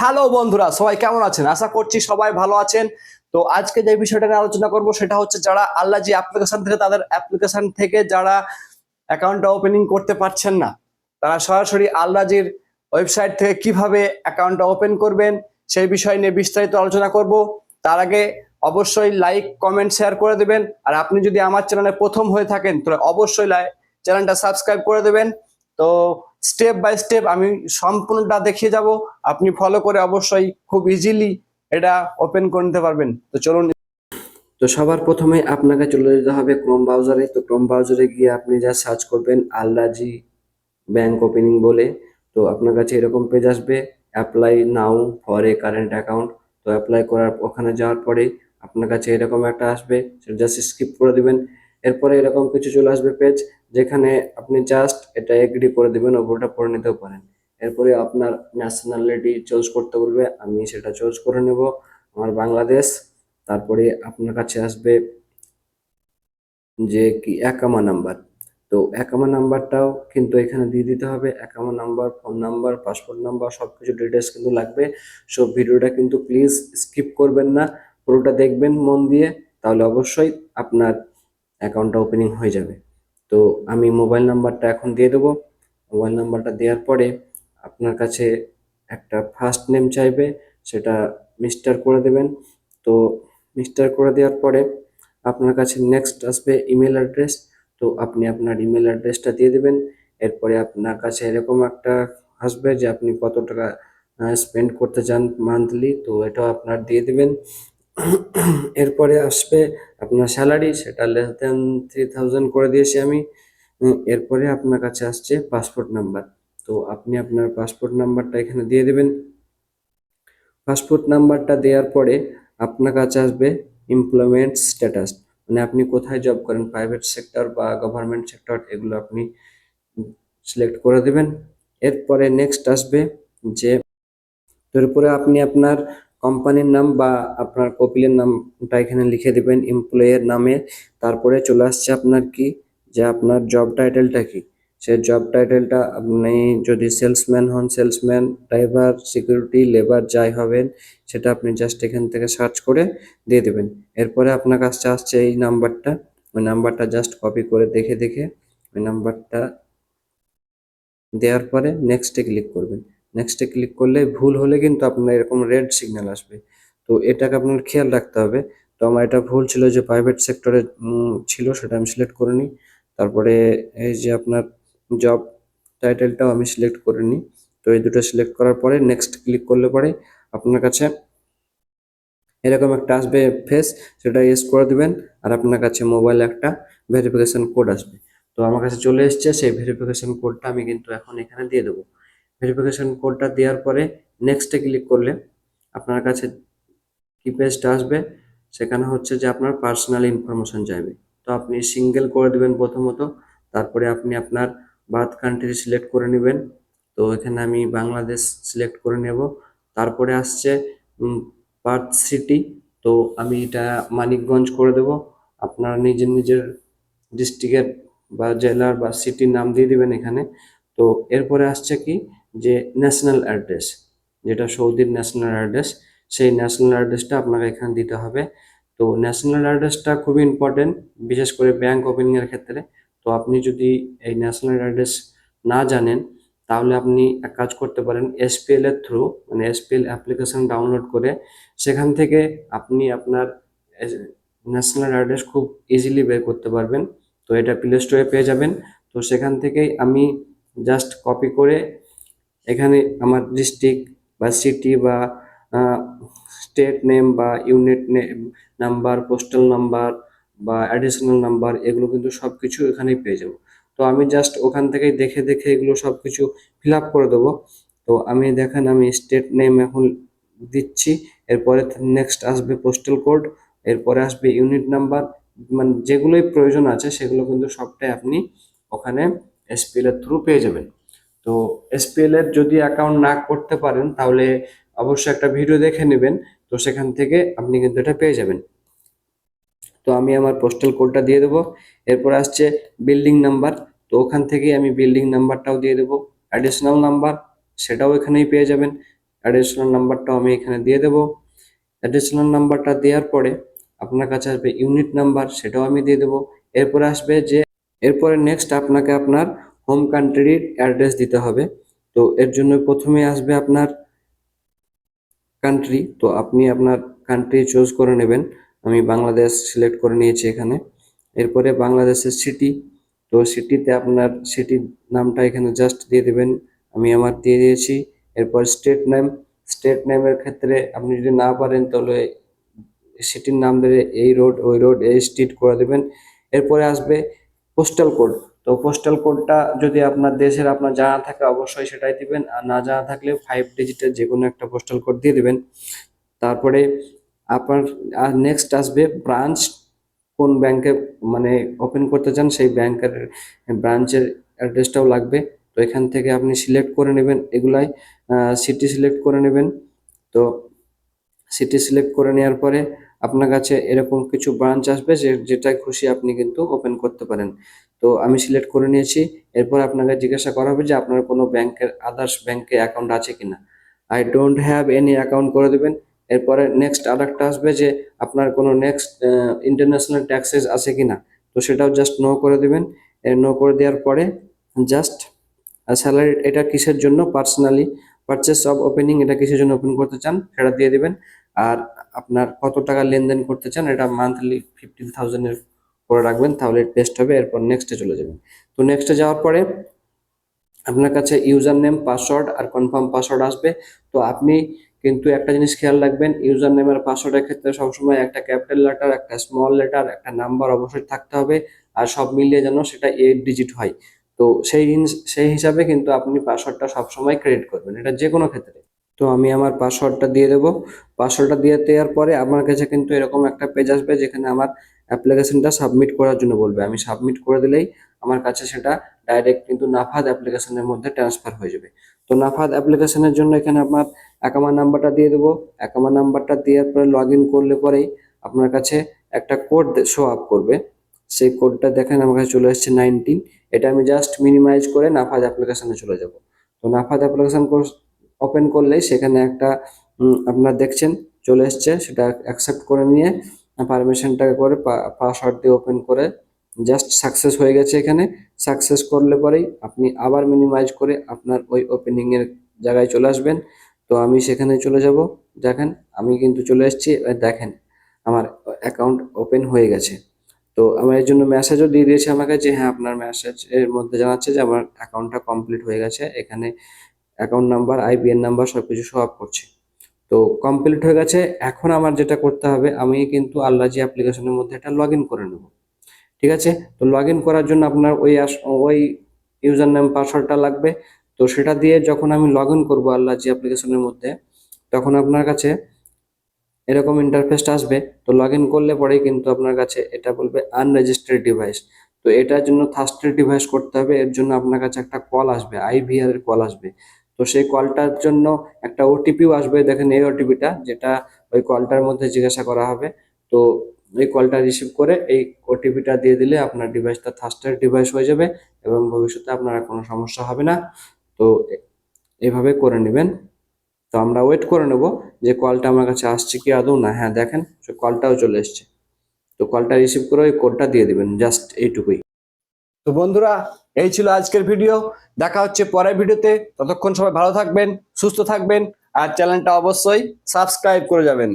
Hello বন্ধুরা, সবাই কেমন আছেন? আশা করছি সবাই ভালো আছেন। তো আজকে যে বিষয়টা নিয়ে আলোচনা করব সেটা হচ্ছে যারা আল্লাহ জি অ্যাপ্লিকেশন থেকে তাদের অ্যাপ্লিকেশন থেকে যারা অ্যাকাউন্টটা ওপেনিং করতে পারছেন না, তারা সরাসরি আল্লাজির ওয়েবসাইট থেকে কীভাবে অ্যাকাউন্টটা ওপেন করবেন সেই বিষয় নিয়ে বিস্তারিত আলোচনা করব। তার আগে অবশ্যই লাইক কমেন্ট শেয়ার করে দেবেন। আর আপনি যদি আমার চ্যানেলে প্রথম হয়ে থাকেন, তাহলে অবশ্যই চ্যানেলটা সাবস্ক্রাইব করে দেবেন। তো স্টেপ বাই স্টেপ আমি সম্পূর্ণটা দেখিয়ে যাব। আপনি ফলো করে অবশ্যই খুব ইজিলি এটা ওপেন করে নিতে পারবেন। তো চলুন। তো সবার প্রথমে আপনাকে চলে যেতে হবে ক্রোম ব্রাউজারে তো ক্রোম ব্রাউজারে গিয়ে আপনি যা সার্চ করবেন আল্লাজি ব্যাংক ওপেনিং বলে। তো আপনার কাছে এরকম পেজ আসবে। Apply now for a current account তো অ্যাপ্লাই করার ওখানে যাওয়ার পরে আপনার কাছে এরকম একটা আসবে। সেটা জাস্ট স্কিপ করে দিবেন। এরপরে এরকম কিছু চলে আসবে পেজ যেখানে আপনি জাস্ট এটা এগ্রি করে দিবেন ওপরটা পড়ে নিতেও পারেন। এরপরে আপনার ন্যাশনালিটি চুজ করতে বলবে, আমি সেটা চুজ করে নেব, আমার বাংলাদেশ। তারপরে আপনার কাছে আসবে যে কি, একামা নাম্বার। তো একামা নাম্বারটাও কিন্তু এখানে দিয়ে দিতে হবে। একামা number phone number passport number সব কিছু ডিটেলস কিন্তু লাগবে। সো ভিডিওটা কিন্তু প্লিজ স্কিপ করবেন না। পুরোটা দেখবেন মন দিয়ে, তাহলে অবশ্যই আপনার অ্যাকাউন্টটা ওপেনিং হয়ে যাবে। তো আমি মোবাইল নাম্বারটা এখন দিয়ে দেবো। মোবাইল নাম্বারটা দেওয়ার পরে আপনার কাছে একটা ফার্স্ট নেম চাইবে, সেটা মিস্টার করে দেবেন। তো মিস্টার করে দেওয়ার পরে আপনার কাছে নেক্সট আসবে ইমেল অ্যাড্রেস তো আপনি আপনার ইমেল অ্যাড্রেসটা দিয়ে দেবেন। এরপরে আপনার কাছে এরকম একটা আসবে যে আপনি কত টাকা স্পেন্ড করতে চান মান্থলি তো এটাও আপনার দিয়ে দেবেন। এরপরে আসবে আপনার স্যালারি সেটা লেস দেন থ্রি থাউজেন্ড করে দিয়েছি আমি। এরপরে আপনার কাছে আসছে পাসপোর্ট নাম্বার তো আপনি আপনার পাসপোর্ট নাম্বারটা এখানে দিয়ে দেবেন। পাসপোর্ট নাম্বারটা দেওয়ার পরে আপনার কাছে আসবে এমপ্লয়মেন্ট স্ট্যাটাস মানে আপনি কোথায় জব করেন প্রাইভেট সেক্টর বা গভর্নমেন্ট সেক্টর এগুলো আপনি সিলেক্ট করে দেবেন। এরপরে নেক্সট আসবে যে এরপরে আপনি আপনার কোম্পানির নাম বা আপনার কপিলের নামটা এখানে লিখে দিবেন এমপ্লয়ের নামে। তারপরে চলে আসছে আপনার কি? যে আপনার জব টাইটেলটা কি? সেই জব টাইটেলটা আপনি যদি সেলসম্যান হন সেলসম্যান ড্রাইভার সিকিউরিটি লেবার যাই হবেন, সেটা আপনি জাস্ট এখান থেকে সার্চ করে দিয়ে দেবেন। এরপরে আপনার কাছে আসছে এই নাম্বারটা। ওই নাম্বারটা জাস্ট কপি করে দেখে দেখে ওই নাম্বারটা দেওয়ার পরে নেক্সটে ক্লিক করবেন। নেক্সটে ক্লিক করলে ভুল হলে কিন্তু আপনার এরকম রেড সিগন্যাল আসবে। তো এটাকে আপনার খেয়াল রাখতে হবে। তো আমার এটা ভুল ছিল যে প্রাইভেট সেক্টরে ছিল, সেটা আমি সিলেক্ট করে নিই তারপরে এই যে আপনার জব টাইটেলটাও আমি সিলেক্ট করে নিই তো এই দুটো সিলেক্ট করার পরে নেক্সট ক্লিক করলে পরে আপনার কাছে এরকম একটা আসবে ফেস সেটা ইউজ করে দেবেন। আর আপনার কাছে মোবাইলে একটা ভেরিফিকেশান কোড আসবে। তো আমার কাছে চলে এসছে, সেই ভেরিফিকেশান কোডটা আমি কিন্তু এখন এখানে দিয়ে দেবো। ভেরিফিকেশন কোডটা দেওয়ার পরে নেক্সটে ক্লিক করলে আপনার কাছে কি পেজটা আসবে। সেখানে হচ্ছে যে আপনার পার্সোনাল ইনফরমেশন চাইবে। তো আপনি সিঙ্গেল করে দিবেন প্রথমত, তারপরে আপনি আপনার বার্থ কান্ট্রি সিলেক্ট করে নেবেন। তো এখানে আমি বাংলাদেশ সিলেক্ট করে নেব। তারপরে আসছে পার্থ সিটি তো আমি এটা মানিকগঞ্জ করে দেব। আপনার নিজের নিজের ডিস্ট্রিক্টের বা জেলার বা সিটির নাম দিয়ে দিবেন এখানে। তো এরপরে আসছে কি যে ন্যাশনাল অ্যাড্রেস যেটা সৌদির ন্যাশনাল অ্যাড্রেস সেই ন্যাশনাল অ্যাড্রেসটা আপনাকে এখানে দিতে হবে। তো ন্যাশনাল অ্যাড্রেসটা খুবই ইম্পর্টেন্ট বিশেষ করে ব্যাংক ওপেনিংয়ের ক্ষেত্রে। তো আপনি যদি এই ন্যাশনাল অ্যাড্রেস না জানেন, তাহলে আপনি এক কাজ করতে পারেন এসপিএল এর থ্রু মানে এসপিএল অ্যাপ্লিকেশন ডাউনলোড করে সেখান থেকে আপনি আপনার ন্যাশনাল অ্যাড্রেস খুব ইজিলি বের করতে পারবেন। তো এটা প্লে স্টোরে পেয়ে যাবেন। তো সেখান থেকেই আমি জাস্ট কপি করে এখানে আমার ডিস্ট্রিক্ট বা সিটি বা স্টেট নেম বা unit name number postal number বা অ্যাডিশনাল নাম্বার এগুলো কিন্তু সব কিছু এখানেই পেয়ে যাব। তো আমি জাস্ট ওখান থেকেই দেখে দেখে এগুলো সব কিছু ফিল আপ করে দেবো। তো আমি দেখেন আমি স্টেট নেম এখন দিচ্ছি, এরপরে নেক্সট আসবে পোস্টাল কোড এরপরে আসবে ইউনিট নাম্বার মানে যেগুলোই প্রয়োজন আছে সেগুলো কিন্তু সবটাই আপনি ওখানে এসপিএল এর থ্রু পেয়ে যাবেন। তো এসপিএল এর যদি অ্যাকাউন্ট না করতে পারেন, তাহলে অবশ্যই একটা ভিডিও দেখে নেবেন। তো সেখান থেকে আপনি কিন্তু এটা পেয়ে যাবেন। তো আমি আমার পোস্টাল কোডটা দিয়ে দেবো। এরপর আসছে বিল্ডিং নাম্বার তো ওখান থেকেই আমি বিল্ডিং নাম্বারটাও দিয়ে দেবো। অ্যাডিশনাল নাম্বার সেটাও এখানেই পেয়ে যাবেন। অ্যাডিশনাল নাম্বারটাও আমি এখানে দিয়ে দেবো। অ্যাডিশনাল নাম্বারটা দেওয়ার পরে আপনার কাছে আসবে ইউনিট নাম্বার সেটাও আমি দিয়ে দেবো। এরপরে আসবে যে, এরপরে নেক্সট আপনাকে আপনার হোম কান্ট্রির অ্যাড্রেস দিতে হবে। তো এর জন্য প্রথমে আসবে আপনার কান্ট্রি তো আপনি আপনার কান্ট্রি চুজ করে নেবেন। আমি বাংলাদেশ সিলেক্ট করে নিয়েছি এখানে। এরপরে বাংলাদেশের সিটি তো সিটিতে আপনার সিটির নামটা এখানে জাস্ট দিয়ে দেবেন। আমি আমার দিয়ে দিয়েছি। এরপর স্টেট নেম স্টেট নেমের ক্ষেত্রে আপনি যদি না পারেন তাহলে সিটির নাম ধরে এই রোড ওই রোড এই স্ট্রিট করে দেবেন। এরপরে আসবে পোস্টাল কোড তো পোস্টাল কোডটা যদি আপনার দেশের আপনার জানা থাকে অবশ্যই সেটাই দিবেন। আর না জানা থাকলে ফাইভ ডিজিটের যে কোনো একটা পোস্টাল কোড দিয়ে দেবেন। তারপরে আপনার, আর নেক্সট আসবে ব্রাঞ্চ কোন ব্যাংকে মানে ওপেন করতে চান সেই ব্যাংকের ব্রাঞ্চের অ্যাড্রেসটাও লাগবে। তো এখান থেকে আপনি সিলেক্ট করে নেবেন এগুলাই সিটি সিলেক্ট করে নেবেন। তো সিটি সিলেক্ট করে নেওয়ার পরে আপনার কাছে এরকম কিছু ব্রাঞ্চ আসবে যে যেটা খুশি আপনি কিন্তু ওপেন করতে পারেন। তো আমি সিলেক্ট করে নিয়েছি। এরপর আপনাকে জিজ্ঞাসা করা হবে যে, আপনার কোনো ব্যাংকের আদার্স ব্যাংকে অ্যাকাউন্ট আছে কিনা? I don't have any account করে দেবেন। এরপরে নেক্সট আর আসবে যে, আপনার কোনো নেক্সট ইন্টারন্যাশনাল ট্যাক্সেস আছে কিনা? তো সেটাও জাস্ট নো করে দেবেন। নো করে দেওয়ার পরে জাস্ট স্যালারি এটা কিসের জন্য? পার্সোনালি পারচেস অফ ওপেনিং এটা কিসের জন্য ওপেন করতে চান? সেটা দিয়ে দেবেন। আর আপনার কত টাকা লেনদেন করতে চান, এটা মান্থলি ফিফটিন থাউজেন্ডের করে রাখবেন, তাহলে বেস্ট হবে, এরপর নেক্সটে চলে যাবেন। তো নেক্সটে যাওয়ার পরে আপনার কাছে ইউজার নেম পাসওয়ার্ড আর কনফার্ম পাসওয়ার্ড আসবে। তো আপনি কিন্তু একটা জিনিস খেয়াল রাখবেন ইউজার নেম আর পাসওয়ার্ডের ক্ষেত্রে সবসময় একটা ক্যাপিটাল লেটার একটা স্মল লেটার একটা নাম্বার অবশ্যই থাকতে হবে, আর সব মিলিয়ে যেন সেটা এইট ডিজিট হয়। তো সেই সেই হিসাবে কিন্তু আপনি পাসওয়ার্ডটা সবসময় ক্রিয়েট করবেন, এটা যে কোনো ক্ষেত্রে। তো আমি আমার পাসওয়ার্ডটা দিয়ে দেবো। পাসওয়ার্ডটা দিয়ে দেওয়ার পরে আমার কাছে কিন্তু এরকম একটা পেজ আসবে যেখানে আমার অ্যাপ্লিকেশনটা সাবমিট করার জন্য বলবে। আমি সাবমিট করে দিলেই আমার কাছে সেটা ডাইরেক্ট কিন্তু নাফাদ অ্যাপ্লিকেশনের মধ্যে ট্রান্সফার হয়ে যাবে। তো নাফাদ অ্যাপ্লিকেশনের জন্য এখানে আপনার অ্যাকামা নাম্বারটা দিয়ে দেবো। অ্যাকামা নাম্বারটা দেওয়ার পরে লগ ইন করলে পরেই আপনার কাছে একটা কোড শো আপ করবে। সেই কোডটা দেখেন আমার কাছে চলে এসেছে নাইনটিন এটা আমি জাস্ট মিনিমাইজ করে নাফাদ অ্যাপ্লিকেশনে চলে যাব। তো নাফাদ অ্যাপ্লিকেশন ওপেন করলেই সেখানে একটা আপনার দেখছেন, চলে এসছে, সেটা অ্যাকসেপ্ট করে নিয়ে পারমিশনটাকে করে পাসওয়ার্ড দিয়ে ওপেন করে জাস্ট সাকসেস হয়ে গেছে এখানে। সাকসেস করলে পরেই আপনি আবার মিনিমাইজ করে আপনার ওই ওপেনিং এর জায়গায় চলে আসবেন। তো আমি সেখানে চলে যাব। দেখেন, আমি কিন্তু চলে এসেছি দেখেন, আমার অ্যাকাউন্ট ওপেন হয়ে গেছে। তো আমার এর জন্য মেসেজও দিয়ে দিয়েছে আমাকে যে হ্যাঁ আপনার মেসেজ এর মধ্যে জানাচ্ছে যে, আমার অ্যাকাউন্টটা কমপ্লিট হয়ে গেছে। এখানে অ্যাকাউন্ট নাম্বার আইবিএন নাম্বার সব কিছু আপ করছে। তো কমপ্লিট হয়ে গেছে। এখন আমার যেটা করতে হবে, আমি কিন্তু আল্লাজি অ্যাপ্লিকেশনের মধ্যে এটা লগ করে নেব। ঠিক আছে? তো লগ করার জন্য আপনার ওই ওই ইউজার নেম পাসওয়ার্ডটা লাগবে। তো সেটা দিয়ে যখন আমি লগ ইন করব আল্লাজি অ্যাপ্লিকেশনের মধ্যে, তখন আপনার কাছে এরকম ইন্টারফেসটা আসবে। তো লগ করলে পরেই কিন্তু আপনার কাছে এটা বলবে আনরেজিস্টার্ড ডিভাইস তো এটার জন্য থার্স্টেড ডিভাইস করতে হবে। এর জন্য আপনার কাছে একটা কল আসবে আইভিআর এর কল আসবে। তো সেই কলটার জন্য একটা ওটিপিও আসবে, দেখেন এই ওটিপিটা যেটা ওই কলটার মধ্যে জিজ্ঞাসা করা হবে। তো এই কলটা রিসিভ করে এই ওটিপিটা দিয়ে দিলে আপনার ডিভাইসটা থার্স্টেড ডিভাইস হয়ে যাবে এবং ভবিষ্যতে আপনার কোনো সমস্যা হবে না। তো এভাবে করে নেবেন। তো আমরা ওয়েট করে নেব যে কলটা আমার কাছে আসছে কি আদৌ না। হ্যাঁ দেখেন কলটাও চলে এসছে। তো কলটা রিসিভ করে ওই কোডটা দিয়ে দিবেন জাস্ট এইটুকুই। তো বন্ধুরা, এই ছিল আজকের ভিডিও দেখা হচ্ছে পরের ভিডিওতে ততক্ষণ সবাই ভালো থাকবেন, সুস্থ থাকবেন, আর চ্যানেলটা অবশ্যই সাবস্ক্রাইব করে যাবেন।